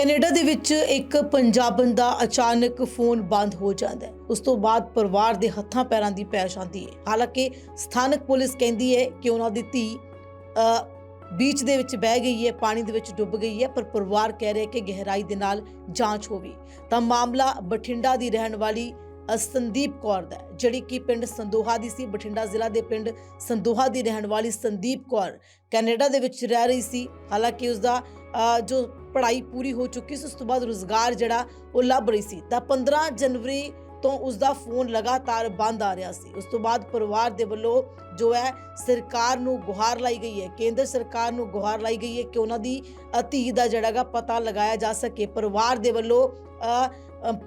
Canada ਦੇ ਵਿੱਚ ਇੱਕ ਪੰਜਾਬਣ ਦਾ ਅਚਾਨਕ ਫੋਨ ਬੰਦ ਹੋ ਜਾਂਦਾ ਹੈ। ਉਸ ਤੋਂ ਬਾਅਦ ਪਰਿਵਾਰ ਦੇ ਹੱਥਾਂ ਪੈਰਾਂ ਦੀ ਪੈ ਜਾਂਦੀ ਹੈ। ਹਾਲਾਂਕਿ ਸਥਾਨਕ ਪੁਲਿਸ ਕਹਿੰਦੀ ਹੈ ਕਿ ਉਹਨਾਂ ਦੀ ਧੀ ਬੀਚ ਦੇ ਵਿੱਚ ਬਹਿ ਗਈ ਹੈ, ਪਾਣੀ ਦੇ ਵਿੱਚ ਡੁੱਬ ਗਈ ਹੈ, ਪਰ ਪਰਿਵਾਰ ਕਹਿ ਰਿਹਾ ਕਿ ਗਹਿਰਾਈ ਦੇ ਨਾਲ ਜਾਂਚ ਹੋਵੇ। ਤਾਂ ਮਾਮਲਾ ਬਠਿੰਡਾ ਦੀ ਰਹਿਣ ਵਾਲੀ ਸੰਦੀਪ ਕੌਰ ਦਾ ਜਿਹੜੀ ਕਿ ਪਿੰਡ ਸੰਦੋਹਾ ਦੀ ਸੀ। ਬਠਿੰਡਾ ਜ਼ਿਲ੍ਹਾ ਦੇ ਪਿੰਡ ਸੰਦੋਹਾ ਦੀ ਰਹਿਣ ਵਾਲੀ ਸੰਦੀਪ ਕੌਰ ਕੈਨੇਡਾ ਦੇ ਵਿੱਚ ਰਹਿ ਰਹੀ ਸੀ। ਹਾਲਾਂਕਿ ਉਸ ਦਾ ਜੋ ਪੜ੍ਹਾਈ ਪੂਰੀ ਹੋ ਚੁੱਕੀ ਸੀ, ਉਸ ਤੋਂ ਬਾਅਦ ਰੋਜ਼ਗਾਰ ਜਿਹੜਾ ਉਹ ਲੱਭ ਰਹੀ ਸੀ। ਤਾਂ 15 ਜਨਵਰੀ ਤੋਂ ਉਸ ਦਾ ਫੋਨ ਲਗਾਤਾਰ ਬੰਦ ਆ ਰਿਹਾ ਸੀ। ਉਸ ਤੋਂ ਬਾਅਦ ਪਰਿਵਾਰ ਦੇ ਵੱਲੋਂ ਜੋ ਹੈ, ਸਰਕਾਰ ਨੂੰ ਗੁਹਾਰ ਲਾਈ ਗਈ ਹੈ। ਕੇਂਦਰ ਸਰਕਾਰ ਨੂੰ ਗੁਹਾਰ ਲਾਈ ਗਈ ਹੈ ਕਿ ਉਹਨਾਂ ਦੀ ਧੀ ਦਾ ਜਿਹੜਾਗਾ ਪਤਾ ਲਗਾਇਆ ਜਾ ਸਕੇ। ਪਰਿਵਾਰ ਦੇ ਵੱਲੋਂ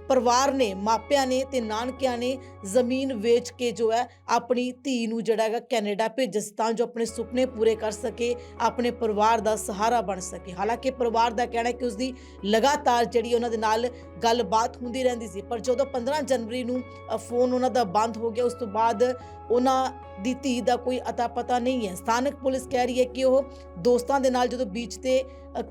ਪਰਿਵਾਰ ਨੇ, ਮਾਪਿਆਂ ਨੇ ਤੇ ਨਾਨਕਿਆਂ ਨੇ ਜ਼ਮੀਨ ਵੇਚ ਕੇ ਜੋ ਹੈ ਆਪਣੀ ਧੀ ਨੂੰ ਜਿਹੜਾ ਹੈਗਾ ਕੈਨੇਡਾ ਭੇਜ ਤਾਂ ਜੋ ਆਪਣੇ ਸੁਪਨੇ ਪੂਰੇ ਕਰ ਸਕੇ, ਆਪਣੇ ਪਰਿਵਾਰ ਦਾ ਸਹਾਰਾ ਬਣ ਸਕੇ। ਹਾਲਾਂਕਿ ਪਰਿਵਾਰ ਦਾ ਕਹਿਣਾ ਹੈ ਕਿ ਉਸ ਦੀ ਲਗਾਤਾਰ ਜਿਹੜੀ ਉਹਨਾਂ ਦੇ ਨਾਲ ਗੱਲਬਾਤ ਹੁੰਦੀ ਰਹਿੰਦੀ ਸੀ। ਪਰ ਜਦੋਂ 15 ਜਨਵਰੀ ਨੂੰ ਫੋਨ ਉਹਨਾਂ ਦਾ ਬੰਦ ਹੋ ਗਿਆ, ਉਸ ਤੋਂ ਬਾਅਦ ਉਹਨਾਂ ਦੀ ਧੀ ਦਾ ਕੋਈ ਅਤਾ ਪਤਾ ਨਹੀਂ ਹੈ। ਸਥਾਨਕ ਪੁਲਿਸ ਕਹਿ ਰਹੀ ਹੈ ਕਿ ਉਹ ਦੋਸਤਾਂ ਦੇ ਨਾਲ ਜਦੋਂ ਬੀਚ ਤੇ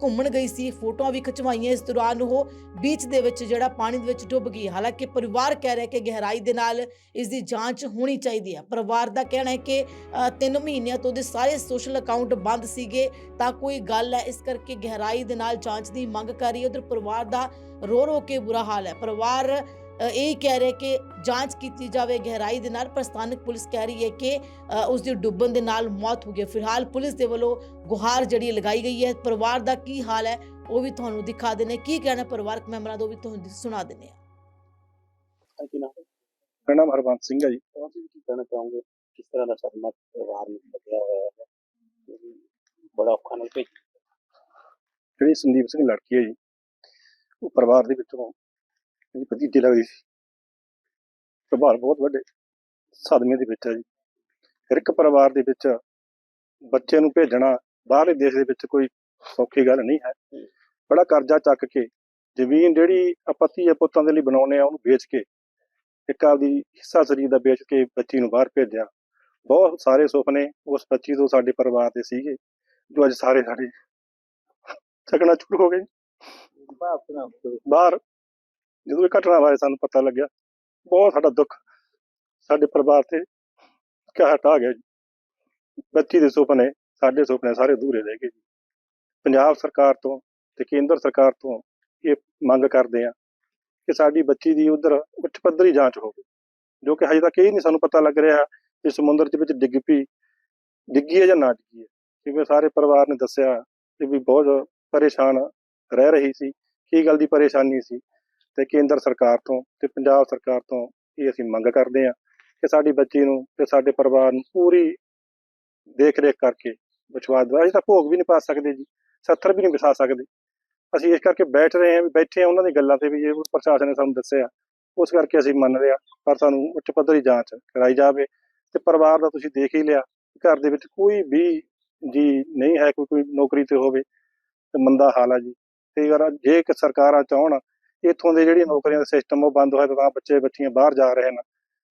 ਘੁੰਮਣ ਗਈ ਸੀ, ਫੋਟੋਆਂ ਵੀ ਖਿਚਵਾਈਆਂ। ਇਸ ਦੌਰਾਨ ਉਹ ਬੀਚ ਦੇ ਵਿੱਚ ਜਿਹੜਾ ਪਾਣੀ ਦੇ ਵਿੱਚ ਡੁੱਬ ਗਈ। ਹਾਲਾਂਕਿ ਪਰਿਵਾਰ ਕਹਿ ਰਿਹਾ ਕਿ ਗਹਿਰਾਈ ਦੇ ਨਾਲ ਇਸ ਦੀ ਜਾਂਚ ਹੋਣੀ ਚਾਹੀਦੀ ਹੈ। ਪਰਿਵਾਰ ਦਾ ਕਹਿਣਾ ਹੈ ਕਿ 3 ਮਹੀਨਿਆਂ ਤੋਂ ਦੇ ਸਾਰੇ ਸੋਸ਼ਲ ਅਕਾਊਂਟ ਬੰਦ ਸੀਗੇ। ਤਾਂ ਕੋਈ ਗੱਲ ਹੈ, ਇਸ ਕਰਕੇ ਗਹਿਰਾਈ ਦੇ ਨਾਲ ਜਾਂਚ ਦੀ ਮੰਗ ਕਰ ਰਹੀ ਹੈ। ਉਧਰ ਪਰਿਵਾਰ ਦਾ ਰੋ ਰੋ ਕੇ ਬੁਰਾ ਹਾਲ ਹੈ। ਪਰਿਵਾਰ ਇਹ ਕਹਿ ਰਿਹਾ ਕਿ ਜਾਂਚ ਕੀਤੀ ਜਾਵੇ ਗਹਿਰਾਈ ਦੇ ਨਾਲ ਪਰ ਸਥਾਨਕ ਪੁਲਿਸ ਕਹਿ ਰਹੀ ਹੈ ਕਿ ਉਸ ਦੀ ਡੁੱਬਣ ਦੇ ਨਾਲ ਮੌਤ ਹੋ ਗਈ। ਫਿਲਹਾਲ ਪੁਲਿਸ ਦੇ ਵੱਲੋਂ ਗੁਹਾਰ ਜਿਹੜੀ ਲਗਾਈ ਗਈ ਹੈ। ਪਰਿਵਾਰ ਦਾ ਕੀ ਹਾਲ ਹੈ ਉਹ ਵੀ ਤੁਹਾਨੂੰ ਦਿਖਾ ਦਿੰਨੇ ਕੀ ਕਹਿਣਾ ਪਰਿਵਾਰਕ ਮੈਂਬਰਾਂ ਦਾ ਉਹ ਵੀ ਤੁਹਾਨੂੰ ਸੁਣਾ ਦਿੰਨੇ ਆ ਕੀ ਨਾਮ? ਹੈ ਮੇਰਾ ਨਾਮ ਹਰਬੰਸ ਸਿੰਘ ਹੈ ਜੀ। ਤੁਸੀਂ ਕੀ ਕਹਿਣਾ ਚਾਹੋਗੇ? ਕਿਸ ਤਰ੍ਹਾਂ ਦਾ ਸਦਮਾ ਪਰਿਵਾਰ ਨੂੰ ਲੱਗਿਆ ਹੋਇਆ ਹੈ? ਬੜਾ ਔਖਾ ਨਾਲ ਭੇਜ ਜਿਹੜੀ ਸੰਦੀਪ ਸਿੰਘ ਲੜਕੀ ਹੈ ਜੀ ਉਹ ਪਰਿਵਾਰ ਦੇ ਵਿੱਚੋਂ ਮੇਰੀ ਭਤੀਜੀ ਲੱਗਦੀ ਸੀ। ਪਰਿਵਾਰ ਬਹੁਤ ਵੱਡੇ ਸਦਮੇ ਦੇ ਵਿੱਚ ਹੈ ਜੀ। ਹਰ ਇੱਕ ਪਰਿਵਾਰ ਦੇ ਵਿੱਚ ਬੱਚੇ ਨੂੰ ਭੇਜਣਾ, ਬਾਹਰਲੇ ਦੇਸ਼ ਦੇ ਵਿੱਚ ਕੋਈ ਸੌਖੀ ਗੱਲ ਨਹੀਂ ਹੈ। ਬੜਾ ਕਰਜ਼ਾ ਚੱਕ ਕੇ ਜ਼ਮੀਨ ਜਿਹੜੀ ਆਪਾਂ ਧੀਏ ਪੁੱਤਾਂ ਦੇ ਲਈ ਬਣਾਉਨੇ ਆ ਉਹਨੂੰ ਵੇਚ ਕੇ ਇੱਕ ਆਪਦੀ ਹਿੱਸਾ ਸਰੀਰ ਦਾ ਵੇਚ ਕੇ ਬੱਚੀ ਨੂੰ ਬਾਹਰ ਭੇਜਿਆ। ਬਹੁਤ ਸਾਰੇ ਸੁਪਨੇ ਉਸ ਬੱਚੀ ਤੋਂ ਸਾਡੇ ਪਰਿਵਾਰ ਦੇ ਸੀਗੇ, ਜੋ ਅੱਜ ਸਾਰੇ ਸਾਡੇ ਚੱਕਣਾ ਚੁੱਕ ਹੋ ਗਏ। ਭਾਵਨਾ ਬਾਹਰ ਜਦੋਂ ਇਹ ਘਟਨਾ ਬਾਰੇ ਸਾਨੂੰ ਪਤਾ ਲੱਗਿਆ, ਬਹੁਤ ਸਾਡਾ ਦੁੱਖ ਸਾਡੇ ਪਰਿਵਾਰ ਤੇ ਕਹਿਟ ਆ ਗਿਆ ਜੀ। ਬੱਚੀ ਦੇ ਸੁਪਨੇ, ਸਾਡੇ ਸੁਪਨੇ ਸਾਰੇ ਅਧੂਰੇ ਰਹਿ ਗਏ ਜੀ। ਪੰਜਾਬ ਸਰਕਾਰ ਤੋਂ ਤੇ ਕੇਂਦਰ ਸਰਕਾਰ ਤੋਂ ਇਹ ਮੰਗ ਕਰਦੇ ਆ ਕਿ ਸਾਡੀ ਬੱਚੀ ਦੀ ਉਧਰ ਉੱਚ ਪੱਧਰੀ ਜਾਂਚ ਹੋਵੇ, ਜੋ ਕਿ ਹਜੇ ਤੱਕ ਇਹ ਨਹੀਂ ਸਾਨੂੰ ਪਤਾ ਲੱਗ ਰਿਹਾ ਕਿ ਸਮੁੰਦਰ ਦੇ ਵਿੱਚ ਡਿੱਗ ਪਈ, ਡਿੱਗੀ ਹੈ ਜਾਂ ਨਾ ਡਿੱਗੀ ਹੈ। ਕਿਉਂਕਿ ਸਾਰੇ ਪਰਿਵਾਰ ਨੇ ਦੱਸਿਆ ਕਿ ਵੀ ਬਹੁਤ ਪਰੇਸ਼ਾਨ ਰਹਿ ਰਹੀ ਸੀ। ਕੀ ਗੱਲ ਦੀ ਪਰੇਸ਼ਾਨੀ ਸੀ ਤੇ ਕੇਂਦਰ ਸਰਕਾਰ ਤੋਂ ਤੇ ਪੰਜਾਬ ਸਰਕਾਰ ਤੋਂ ਇਹ ਅਸੀਂ ਮੰਗ ਕਰਦੇ ਹਾਂ ਕਿ ਸਾਡੀ ਬੱਚੀ ਨੂੰ ਤੇ ਸਾਡੇ ਪਰਿਵਾਰ ਨੂੰ ਪੂਰੀ ਦੇਖ ਰੇਖ ਕਰਕੇ ਵਿਸ਼ਵਾਸ ਦਵਾ ਅਸੀਂ ਤਾਂ ਭੋਗ ਵੀ ਨਹੀਂ ਪਾ ਸਕਦੇ ਜੀ, ਸੱਥਰ ਵੀ ਨਹੀਂ ਵਿਛਾ ਸਕਦੇ। ਅਸੀਂ ਇਸ ਕਰਕੇ ਬੈਠ ਰਹੇ ਹਾਂ ਵੀ ਬੈਠੇ ਹਾਂ ਉਹਨਾਂ ਦੀ ਗੱਲਾਂ ਤੇ ਵੀ ਜੇ ਪ੍ਰਸ਼ਾਸਨ ਨੇ ਸਾਨੂੰ ਦੱਸਿਆ। ਉਸ ਕਰਕੇ ਅਸੀਂ ਮੰਨ ਲਿਆ, ਪਰ ਸਾਨੂੰ ਉੱਚ ਪੱਧਰੀ ਜਾਂਚ ਕਰਾਈ ਜਾਵੇ ਤੇ ਪਰਿਵਾਰ ਦਾ ਤੁਸੀਂ ਦੇਖ ਹੀ ਲਿਆ, ਘਰ ਦੇ ਵਿੱਚ ਕੋਈ ਵੀ ਜੀ ਨਹੀਂ ਹੈ ਕੋਈ ਕੋਈ ਨੌਕਰੀ ਤੇ ਹੋਵੇ, ਤੇ ਮੰਦਾ ਹਾਲ ਆ ਜੀ। ਤੇ ਅਗਰ ਜੇ ਇੱਕ ਸਰਕਾਰਾਂ ਚਾਹਣ ਇੱਥੋਂ ਦੇ ਜਿਹੜੀ ਨੌਕਰੀਆਂ ਦਾ ਸਿਸਟਮ ਉਹ ਬੰਦ ਹੋਇਆ ਤਾਂ ਬੱਚੇ ਬੱਚੀਆਂ ਬਾਹਰ ਜਾ ਰਹੇ ਨੇ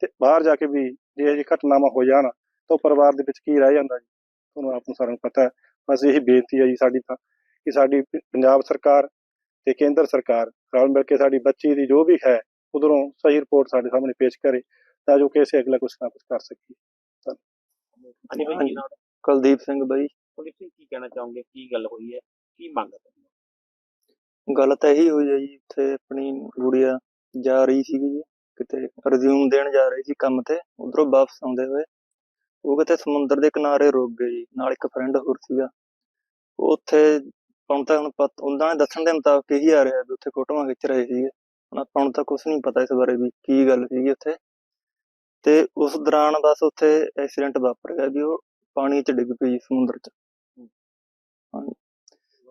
ਤੇ ਬਾਹਰ ਜਾ ਕੇ ਵੀ ਜੇ ਇਹ ਜਿਹੀ ਘਟਨਾਵਾਂ ਹੋ ਜਾਣ ਤਾਂ ਉਹ ਪਰਿਵਾਰ ਦੇ ਵਿੱਚ ਕੀ ਰਹਿ ਜਾਂਦਾ ਜੀ? ਤੁਹਾਨੂੰ ਆਪ ਨੂੰ ਸਾਰਿਆਂ ਨੂੰ ਪਤਾ ਹੈ। ਬਸ ਇਹੀ ਬੇਨਤੀ ਹੈ ਜੀ ਸਾਡੀ ਤਾਂ ਕਿ ਸਾਡੀ ਪੰਜਾਬ ਸਰਕਾਰ ਤੇ ਕੇਂਦਰ ਸਰਕਾਰ ਰਲ ਮਿਲ ਕੇ ਸਾਡੀ ਬੱਚੀ ਦੀ ਜੋ ਵੀ ਹੈ ਉਧਰੋਂ ਸਹੀ ਰਿਪੋਰਟ ਸਾਡੇ ਸਾਹਮਣੇ ਪੇਸ਼ ਕਰੇ ਤਾਂ ਜੋ ਕਿ ਅਸੀਂ ਅਗਲਾ ਕੁਝ ਨਾ ਕੁਝ ਕਰ ਸਕੀਏ। ਕੀ ਕੁਲਦੀਪ ਸਿੰਘ ਬਾਈ। ਤੁਸੀਂ ਕੀ ਕਹਿਣਾ ਚਾਹੋਗੇ? ਕੀ ਗੱਲ ਹੋਈ ਹੈ? ਕੀ ਮੰਗ ਹੈ? ਗੱਲ ਤਾਂ ਇਹੀ ਹੋਈ ਹੈ ਜੀ ਉੱਥੇ ਆਪਣੀ ਗੁੜੀਆ ਜਾ ਰਹੀ ਸੀਗੀ ਜੀ, ਕਿਤੇ ਰਿਜ਼ਿਊਮ ਦੇਣ ਜਾ ਰਹੀ ਸੀ ਕੰਮ ਤੇ, ਉਧਰੋਂ ਵਾਪਸ ਆਉਂਦੇ ਹੋਏ। ਉਹ ਕਿਤੇ ਸਮੁੰਦਰ ਦੇ ਕਿਨਾਰੇ ਰੁਕ ਗਏ ਜੀ, ਨਾਲ ਇੱਕ ਫਰੈਂਡ ਹੋਰ ਸੀਗਾ। ਉਹ ਉੱਥੇ ਹੁਣ ਤਾਂ ਹੁਣ ਪਤ, ਉਹਨਾਂ ਨੇ ਦੱਸਣ ਦੇ ਮੁਤਾਬਕ ਇਹੀ ਆ ਰਿਹਾ ਵੀ ਉੱਥੇ ਫੋਟੋਆਂ ਖਿੱਚ ਰਹੇ ਸੀਗੇ। ਹੁਣ ਆਪਾਂ ਨੂੰ ਤਾਂ ਕੁਝ ਨਹੀਂ ਪਤਾ ਇਸ ਬਾਰੇ ਵੀ ਕੀ ਗੱਲ ਸੀਗੀ ਉੱਥੇ। ਤੇ ਉਸ ਦੌਰਾਨ ਬਸ ਉੱਥੇ ਐਕਸੀਡੈਂਟ ਵਾਪਰ ਗਿਆ ਵੀ ਉਹ ਪਾਣੀ 'ਚ ਡਿੱਗ ਪਈ ਸਮੁੰਦਰ 'ਚ। ਹਾਂਜੀ।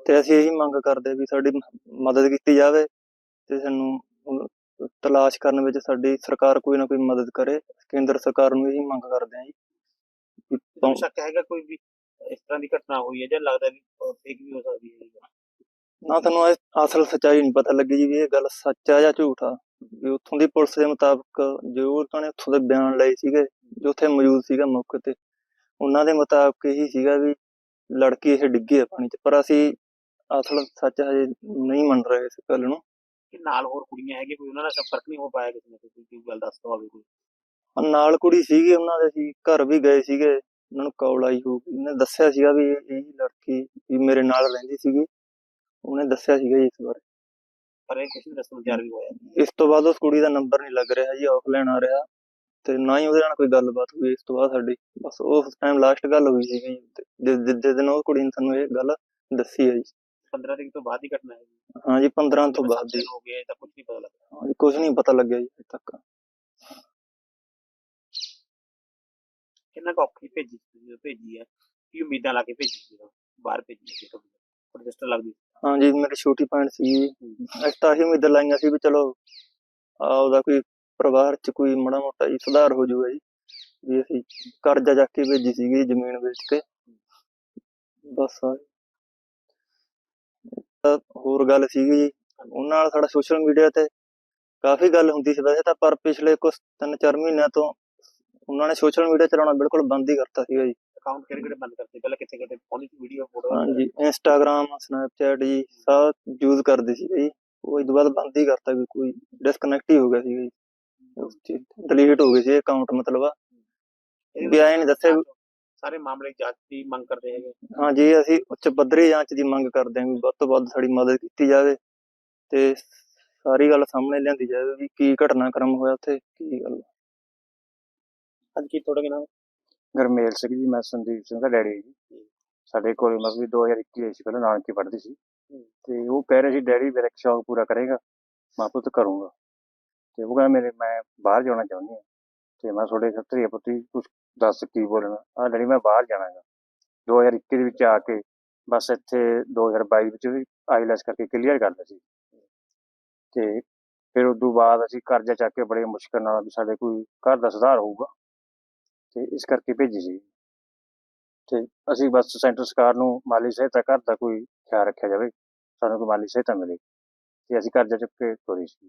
ਤੇ ਅਸੀਂ ਇਹੀ ਮੰਗ ਕਰਦੇ ਵੀ ਸਾਡੀ ਮਦਦ ਕੀਤੀ ਜਾਵੇ ਤੇ ਸਾਨੂੰ ਤਲਾਸ਼ ਕਰਨ ਵਿੱਚ ਸਾਡੀ ਸਰਕਾਰ ਕੋਈ ਨਾ ਕੋਈ ਮਦਦ ਕਰੇ। ਕੇਂਦਰ ਸਰਕਾਰ ਨੂੰ ਇਹੀ ਮੰਗ ਕਰਦੇ ਹਾਂ ਜੀ। ਤੁਹਾਨੂੰ ਸ਼ੱਕ ਹੈਗਾ ਕੋਈ ਵੀ ਇਸ ਤਰ੍ਹਾਂ ਦੀ ਘਟਨਾ ਹੋਈ ਹੈ ਜਾਂ ਲੱਗਦਾ ਵੀ ਫੇਕ ਵੀ ਹੋ ਸਕਦੀ ਹੈ ਨਾ ਤੁਹਾਨੂੰ ਅਸਲ ਸੱਚਾਈ ਨਹੀਂ ਪਤਾ ਲੱਗੀ ਜੀ ਵੀ ਇਹ ਗੱਲ ਸੱਚ ਆ ਜਾਂ ਝੂਠ ਆ। ਵੀ ਉੱਥੋਂ ਦੀ ਪੁਲਿਸ ਦੇ ਮੁਤਾਬਕ ਜੋ ਉਹਨਾਂ ਨੇ ਉੱਥੋਂ ਦੇ ਬਿਆਨ ਲਏ ਸੀਗੇ ਜੋ ਉੱਥੇ ਮੌਜੂਦ ਸੀਗਾ ਮੌਕੇ ਤੇ ਉਹਨਾਂ ਦੇ ਮੁਤਾਬਕ ਇਹੀ ਸੀਗਾ ਵੀ ਲੜਕੀ ਇਹ ਡਿੱਗੀ ਹੈ ਪਾਣੀ 'ਚ। ਪਰ ਅਸੀਂ ਅਸਲ ਸੱਚ ਹਜੇ ਨਹੀਂ ਮੰਨ ਰਹੇ ਇਸ ਗੱਲ ਨੂੰ। ਕਿ ਨਾਲ ਹੋਰ ਕੁੜੀਆਂ ਹੈਗੀਆਂ ਕੋਈ ਉਹਨਾਂ ਨਾਲ ਸੰਪਰਕ ਨਹੀਂ ਹੋ ਪਾਇਆ ਕਿਸੇ ਨੇ ਕੋਈ ਗੱਲ ਦੱਸਦਾ ਹੋਵੇ ਕੋਈ। ਆਹ ਨਾਲ ਕੁੜੀ ਸੀਗੀ ਉਹਨਾਂ ਦੇ ਸੀ ਘਰ ਵੀ ਗਏ ਸੀਗੇ ਉਹਨਾਂ ਨੂੰ ਕਾਲ ਆਈ ਹੋ ਉਹਨੇ ਦੱਸਿਆ ਸੀਗਾ ਵੀ ਇਹ ਇਹੀ ਲੜਕੀ ਵੀ ਮੇਰੇ ਨਾਲ ਰਹਿੰਦੀ ਸੀਗੀ। ਉਹਨੇ ਦੱਸਿਆ ਸੀਗਾ ਜੀ ਇਸ ਬਾਰੇ। ਪਰ ਇਹ ਦੱਸਣ ਨੂੰ ਤਿਆਰ ਵੀ ਹੋਇਆ। ਇਸ ਤੋਂ ਬਾਅਦ ਉਸ ਕੁੜੀ ਦਾ ਨੰਬਰ ਨਹੀਂ ਲੱਗ ਰਿਹਾ ਜੀ ਆਫਲਾਈਨ ਆ ਰਿਹਾ। ਤੇ ਨਾ ਹੀ ਉਹਦੇ ਨਾਲ ਕੋਈ ਗੱਲਬਾਤ ਹੋਈ ਇਸ ਤੋਂ ਬਾਅਦ ਸਾਡੀ ਬਸ ਉਸ ਟਾਈਮ ਲਾਸਟ ਗੱਲ ਹੋਈ ਸੀਗੀ। ਜਿਸ ਜਿਸ ਦਿਨ ਉਹ ਕੁੜੀ ਨੇ ਸਾਨੂੰ ਇਹ ਗੱਲ ਦੱਸੀ ਹੈ ਜੀ। 15 ਤਰੀਕ ਤੋਂ ਬਾਅਦ ਹੀ ਘਟਨਾ ਹੈ ਹਾਂ ਜੀ 15 ਤੋਂ ਬਾਅਦ ਜੀ ਹੋ ਗਿਆ ਤਾਂ ਕੁਝ ਨਹੀਂ ਪਤਾ ਲੱਗਾ ਹਾਂ ਜੀ ਕੁਝ ਨਹੀਂ ਪਤਾ ਲੱਗਿਆ ਜੀ ਹਜੇ ਤੱਕ। ਕਿੰਨਾ ਕੁ ਔਖੀ ਭੇਜੀ ਸੀ ਭੇਜੀ ਹੈ। ਕੀ ਉਮੀਦਾਂ ਲਾ ਕੇ ਭੇਜੀ ਸੀ ਜਦੋਂ ਬਾਹਰ ਭੇਜੀ ਸੀ ਤੁਹਾਨੂੰ ਰਜਿਸਟਰ ਲੱਗਦੀ ਹਾਂ ਜੀ ਮੇਰੀ ਛੋਟੀ ਭੈਣ ਸੀ। ਅਸੀਂ ਤਾਂ ਇਹੀ ਉਮੀਦ ਲਾਈਆਂ ਸੀ ਵੀ ਚਲੋ ਆ ਉਹਦਾ ਕੋਈ ਪਰਿਵਾਰ ਚ ਕੋਈ ਮਾੜਾ ਮੋਟਾ ਜੀ ਸੁਧਾਰ ਹੋ ਜਾਊਗਾ ਜੀ। ਵੀ ਅਸੀਂ ਕਰਜ਼ਾ ਚੱਕ ਕੇ ਭੇਜੀ ਸੀਗੀ ਜ਼ਮੀਨ ਵੇਚ ਕੇ। ਬਸ ਆ। ਤਾਂ ਹੋਰ ਗੱਲ ਸੀਗੀ ਜੀ। ਉਹਨਾਂ ਨਾਲ ਸਾਡਾ ਸੋਸ਼ਲ ਮੀਡੀਆ ਤੇ ਕਾਫੀ ਗੱਲ ਹੁੰਦੀ ਸੀ ਵੈਸੇ ਤਾਂ ਪਰ ਪਿਛਲੇ ਕੁਝ ਤਿੰਨ ਚਾਰ ਮਹੀਨਿਆਂ ਤੋਂ ਉਹਨਾਂ ਨੇ ਸੋਸ਼ਲ ਮੀਡੀਆ ਚਲਾਉਣਾ ਬਿਲਕੁਲ ਬੰਦ ਹੀ ਕਰਤਾ ਸੀਗਾ ਜੀ। ਅਕਾਊਂਟ ਕਿਹੜੇ ਕਿਹੜੇ ਬੰਦ ਕਰਤੇ? ਪਹਿਲਾਂ ਕਿੱਥੇ ਕਿੱਥੇ ਸੀ ਵੀਡੀਓ ਫੋਟੋ ਹਾਂਜੀ ਇੰਸਟਾਗ੍ਰਾਮ ਸਨੈਪਚੈਟ ਜੀ ਸਭ ਯੂਜ਼ ਕਰਦੇ ਸੀਗੇ ਜੀ। ਉਹ ਤੋਂ ਬਾਅਦ ਬੰਦ ਹੀ ਕਰਤਾ ਵੀ ਕੋਈ ਡਿਸਕਨੈਕਟ ਹੀ ਹੋ ਗਿਆ ਸੀਗਾ ਜੀ। ਡਿਲੀਟ ਹੋ ਗਏ ਸੀ ਅਕਾਊਂਟ ਮਤਲਬ ਆ। ਵੀ ਐਂ ਨੀ ਦੱਸਿਆ ਸਾਰੇ ਮਾਮਲੇ ਜਾਂਚ ਦੀ ਮੰਗ ਕਰਦੇ ਹੈਗੇ ਹਾਂਜੀ ਅਸੀਂ ਉੱਚ ਪੱਧਰੀ ਜਾਂਚ ਦੀ ਮੰਗ ਕਰਦੇ ਹਾਂ ਵੀ ਵੱਧ ਤੋਂ ਵੱਧ ਸਾਡੀ ਮਦਦ ਕੀਤੀ ਜਾਵੇ ਤੇ ਸਾਰੀ ਗੱਲ ਸਾਹਮਣੇ ਲਿਆਂਦੀ ਜਾਵੇ ਵੀ ਕੀ ਘਟਨਾਕ੍ਰਮ ਹੋਇਆ ਉੱਥੇ ਕੀ ਗੱਲ। ਅੱਜ ਕੀ ਤੁਹਾਡਾ ਨਾਮ? ਗਰਮੇਲ ਸਿੰਘ ਜੀ ਮੈਂ ਸੰਦੀਪ ਸਿੰਘ ਦਾ ਡੈਡੀ ਜੀ। ਸਾਡੇ ਕੋਲ ਮਤਲਬ 2021 ਆਈ ਸੀ ਪਹਿਲਾਂ ਨਾਨਕੀ ਪੜ੍ਹਦੀ ਸੀ। ਤੇ ਉਹ ਕਹਿ ਰਹੇ ਸੀ ਡੈਡੀ ਮੇਰਾ ਸ਼ੌਕ ਪੂਰਾ ਕਰੇਗਾ ਮੈਂ ਪੁੱਤ ਕਰੂੰਗਾ। ਤੇ ਉਹ ਕਹਿੰਦਾ ਮੇਰੇ ਮੈਂ ਬਾਹਰ ਜਾਣਾ ਚਾਹੁੰਦੀ ਹਾਂ। ਤੇ ਮੈਂ ਤੁਹਾਡੇ ਖਤਰੀ ਪੁੱਤੀ ਕੁਝ ਦੱਸ ਕੀ ਬੋਲਣਾ। ਆ ਡੈਡੀ ਮੈਂ ਬਾਹਰ ਜਾਣਾਗਾ 2021 ਦੇ ਵਿੱਚ ਆ ਕੇ ਬਸ ਇੱਥੇ 2022 ਵਿੱਚ ਵੀ ਆਈਲੈਸ ਕਰਕੇ ਕਲੀਅਰ ਕਰ ਲਿਆ ਸੀ। ਤੇ ਫਿਰ ਉਸ ਤੋਂ ਬਾਅਦ ਅਸੀਂ ਕਰਜ਼ਾ ਚੱਕ ਕੇ ਬੜੇ ਮੁਸ਼ਕਲ ਨਾਲ ਵੀ ਸਾਡੇ ਕੋਈ ਘਰ ਦਾ ਸੁਧਾਰ ਹੋਊਗਾ। ਤੇ ਇਸ ਕਰਕੇ ਭੇਜੀ ਸੀ। ਤੇ ਅਸੀਂ ਬਸ ਸੈਂਟਰ ਸਰਕਾਰ ਨੂੰ ਮਾਲੀ ਸਹਾਇਤਾ ਘਰ ਦਾ ਕੋਈ ਖਿਆਲ ਰੱਖਿਆ ਜਾਵੇ, ਸਾਨੂੰ ਕੋਈ ਮਾਲੀ ਸਹਾਇਤਾ ਮਿਲੇ। ਤੇ ਅਸੀਂ ਕਰਜ਼ਾ ਚੁੱਕ ਕੇ ਤੋਰੀ ਸੀ।